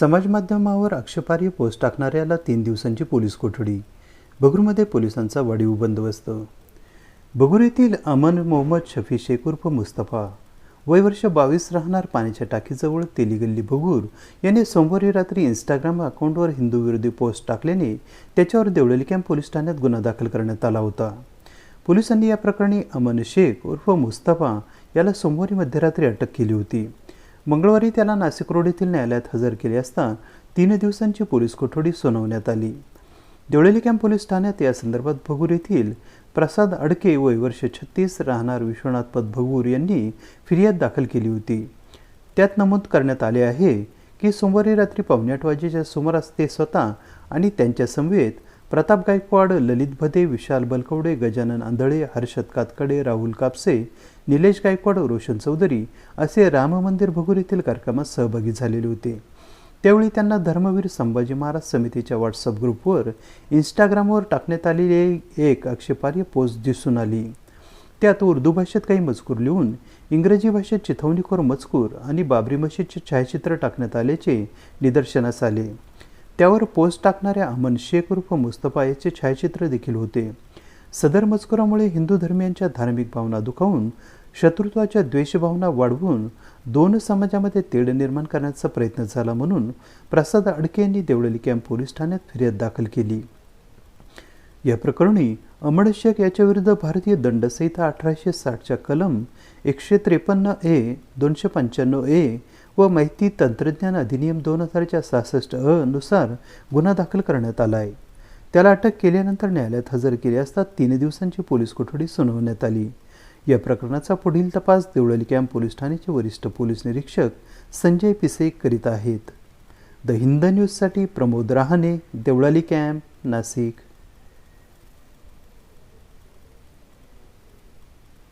समाजमाध्यमावर आक्षेपार्ह पोस्ट टाकणाऱ्याला तीन दिवसांची पोलीस कोठडी. बगूरमध्ये पोलिसांचा वाढीव बंदोबस्त. बगूर येथील अमन मोहम्मद शफी शेख उर्फ मुस्तफा. वय वर्ष बावीस राहणार पाण्याच्या टाकीजवळ तेलीगल्ली बगूर याने सोमवारी रात्री इंस्टाग्राम अकाउंटवर हिंदूविरोधी पोस्ट टाकल्याने त्याच्यावर देवळली कॅम्प पोलीस ठाण्यात गुन्हा दाखल करण्यात आला होता. पोलिसांनी या प्रकरणी अमन शेख उर्फ मुस्तफा याला सोमवारी मध्यरात्री अटक केली होती. मंगळवारी त्याला नाशिक रोड येथील न्यायालयात हजर केले असता तीन दिवसांची पोलीस कोठडी सुनावण्यात आली. देवळेली कॅम्प पोलीस ठाण्यात या संदर्भात भगूर येथील प्रसाद अडके वय वर्ष छत्तीस राहणार विश्वनाथ पद भगूर यांनी फिर्याद दाखल केली होती. त्यात नमूद करण्यात आले आहे की सोमवारी रात्री पावणे आठ वाजेच्या सुमारास ते स्वतः आणि त्यांच्या समवेत प्रताप गायकवाड ललित भदे विशाल बलकवडे गजानन आंधळे हर्षद कातकडे राहुल कापसे निलेश गायकवाड रोशन चौधरी असे राम मंदिर भगूर येथील कार्यक्रमात सहभागी झालेले होते. त्यावेळी त्यांना धर्मवीर संभाजी महाराज समितीच्या व्हॉट्सअप ग्रुपवर इंस्टाग्रामवर टाकण्यात आलेली एक आक्षेपार्ह पोस्ट दिसून आली. त्यात उर्दू भाषेत काही मजकूर लिहून इंग्रजी भाषेत चिथवणीखोर मजकूर आणि बाबरी मशीदचे छायाचित्र टाकण्यात आल्याचे निदर्शनास आले. त्यावर पोस्ट टाकणाऱ्या अमन शेख उर्फ मुस्तफा याचे छायाचित्र देखील होते. सदर मजकुरामुळे हिंदू धर्मियांच्या धार्मिक भावना दुखावून शत्रुत्वाच्या द्वेषभावना वाढवून दोन समाजामध्ये तेढ निर्माण करण्याचा प्रयत्न झाला म्हणून प्रसाद अडके यांनी देवळली कॅम्प पोलीस ठाण्यात फिर्याद दाखल केली. या प्रकरणी अमड शेख याच्याविरुद्ध भारतीय दंडसंहिता अठराशे साठच्या कलम एकशे त्रेपन्न ए दोनशे पंच्याण्णव ए व माहिती तंत्रज्ञान अधिनियम दोन हजारच्या सहासष्ट अ नुसार गुन्हा दाखल करण्यात आला आहे. त्याला अटक केल्यानंतर न्यायालयात हजर केले असता तीन दिवसांची पोलीस कोठडी सुनावण्यात आली. या प्रकरणाचा पुढील तपास देवळली कॅम्प पोलीस ठाण्याचे वरिष्ठ पोलीस निरीक्षक संजय पिसे करीत आहेत. द हिंद न्यूजसाठी प्रमोद रहाणे देवळाली कॅम्प नाशिक.